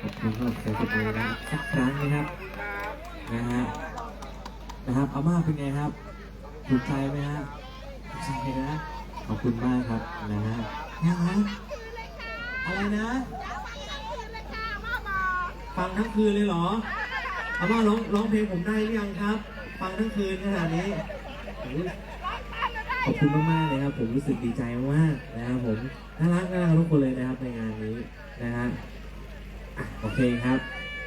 ขอบคุณครับเสียงปรบมือนะสักครั้งนะครับ นะฮะ นะครับอาม่าเป็นไงครับถูกใจไหมฮะถูกใจนะ ขอบคุณมากครับ นะฮะยังไงอะไรนะ ฟังทั้งคืนเลยเหรออาม่าร้องร้องเพลงผมได้หรือยังครับ ฟังทั้งคืนขนาดนี้ ขอบคุณมากๆเลยครับ ผมรู้สึกดีใจมากนะครับผม น่ารักน่ารักทุกคนเลยนะครับในงานนี้นะฮะ โอเคครับ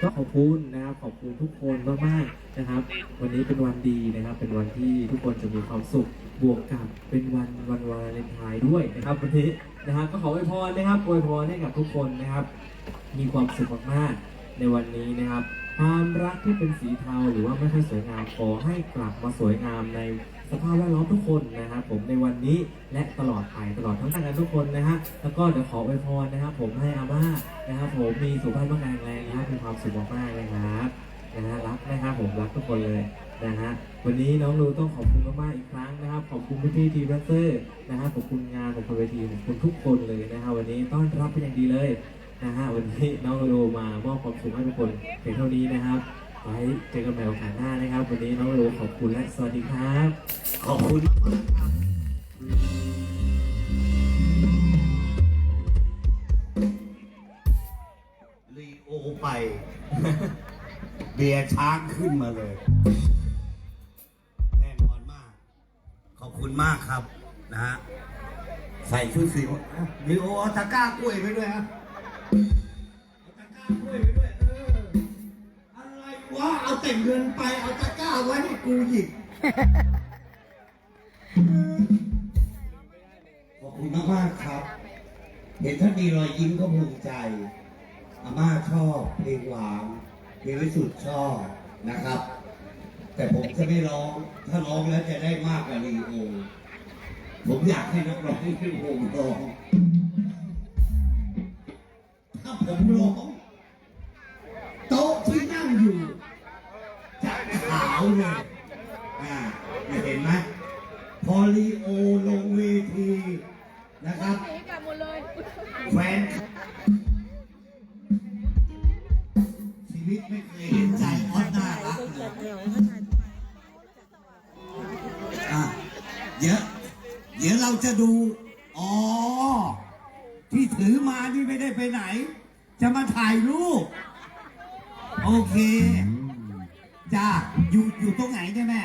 ก็ขอบคุณนะครับขอบคุณทุกคนมากๆนะครับ วันนี้เป็นวันดีนะครับ เป็นวันที่ทุกคนจะมีความสุขบวกกับเป็นวันวันวาเลนไทน์ด้วยนะครับวันนี้นะครับก็ขออวยพรนะครับอวยพรให้กับทุกคนนะครับ มีความสุขมากๆในวันนี้นะครับ ความรักที่เป็นสีเทาหรือว่าไม่ค่อยสวยงามขอให้กลับมาสวยงามใน สภาพแวดล้อมทุกคนนะครับผมในวันนี้และตลอดไปตลอดทั้งกันทุกคนนะฮะแล้วก็เดี๋ยวขออวยพรนะครับ ผมให้อาม่านะครับผมมีสุขภาพร่างกายแข็งแรงนะครับมีความสุขมากๆเลยครับนะฮะรักนะครับผมรักทุกคนเลยนะฮะวันนี้น้องลูต้องขอบคุณมากๆอีกครั้งนะครับ ขอบคุณพี่ๆทีมแดนเซอร์นะครับขอบคุณงานขอบคุณเวทีขอบคุณทุกคนเลยนะครับวันนี้ต้อนรับเป็นอย่างดีเลยนะฮะวันนี้น้องโรมามอบความสุขให้ทุกคนเพียงเท่านี้นะครับ ไว้เจอกันใหม่โอกาสหน้านะครับ วันนี้น้องโรขอบคุณและสวัสดีครับ ขอบคุณมากครับลีโอไป เบียร์ช้างขึ้นมาเลย แน่นอนมาก ขอบคุณมากครับนะฮะ ใส่ชุดสีลีโอเอาตะกร้ากล้วยไปด้วยฮะเอาตะกร้ากล้วยไป เงเงินไปเอาตะกร้าไว้ให้กูหยิบขอบคุณมากมากๆครับ เห็นท่านมีรอยยิ้มก็ภูมิใจอาม่าชอบเพลงหวานเพลงวิสุทธ์ชอบนะครับ แต่ผมจะไม่ร้อง ถ้าร้องแล้วจะได้มากกว่าลีโอผมอยากให้นักร้องที่วงร้องถ้าผมร้อง ขาวเลยอ่าเห็นไหมพอลีโอลงเวทีนะครับหนีกลับหมดเลยแฟนคลับชีวิตไม่เคยเห็นใจออสน่ารักเลยอะเดี๋ยวเดี๋ยวเราจะดู อ๋อ ที่ถือมานี่ไม่ได้ไปไหน จะมาถ่ายรูป โอเค จ้าอยู่อยู่ตรงไหนเนี่ยแม่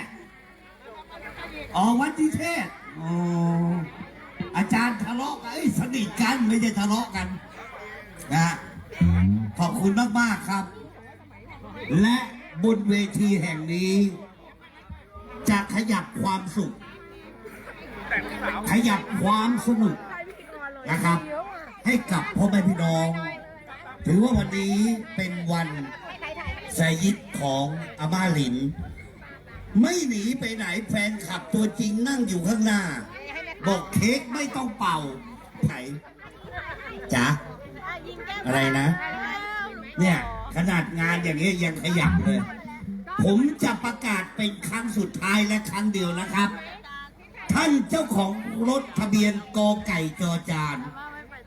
อ๋อวัดจิเทศอ๋ออาจารย์ทะเลาะกันเอ้ยสนิทกันไม่ใช่ทะเลาะกันนะขอบคุณมากๆครับ และบนเวทีแห่งนี้ จะขยับความสุข ขยับความสนุกนะครับ ให้กับพ่อแม่พี่น้อง ถือว่าวันนี้เป็นวัน สยิตของอาม่าหลิน ไม่หนีไปไหนแฟนขับตัวจริงนั่งอยู่ข้างหน้า บอกเค้กไม่ต้องเป่าไหนจ๊ะอะไรนะ เนี่ยขนาดงานอย่างนี้ยยังขยับเลย ผมจะประกาศเป็นครั้งสุดท้ายและครั้งเดียวนะครับ ท่านเจ้าของรถทะเบียนกอไก่จอจาน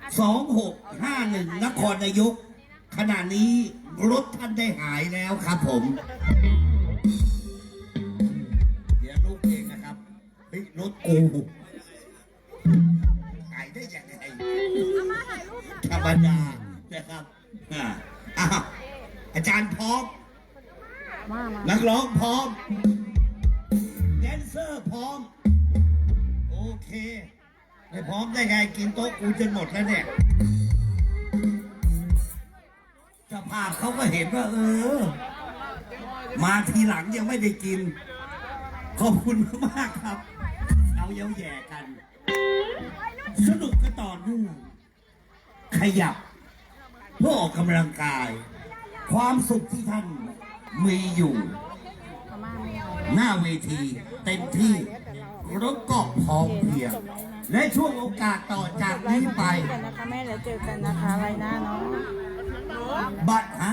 2651 นครนายก ขณะนี้รถท่านได้หายแล้วครับผม เดี๋ยวลูกเองนะครับเฮ้ยรถกูหายได้ยังไงธรรมดานะครับอ่าอ้าวอาจารย์พร้อมนักร้องพร้อม แดนเซอร์พร้อม โอเค ไม่พร้อมได้ไงกินโต๊ะกูจนหมดแล้วเนี่ย ภาพเขาก็เห็นว่า เออ มาทีหลังยังไม่ได้กิน ขอบคุณมากครับเอาเย้าแย่กัน สนุกกันต่อเนื่องขยับ เพื่อออกกำลังกาย ความสุขที่ท่านมีอยู่ หน้าเวทีเต็มที่รถก็พร้อมเพียง และช่วงโอกาสต่อจากนี้ไป กันนะคะแม่เดี๋ยวเจอกันนะคะไรหน้าเนาะ บัตรฮะ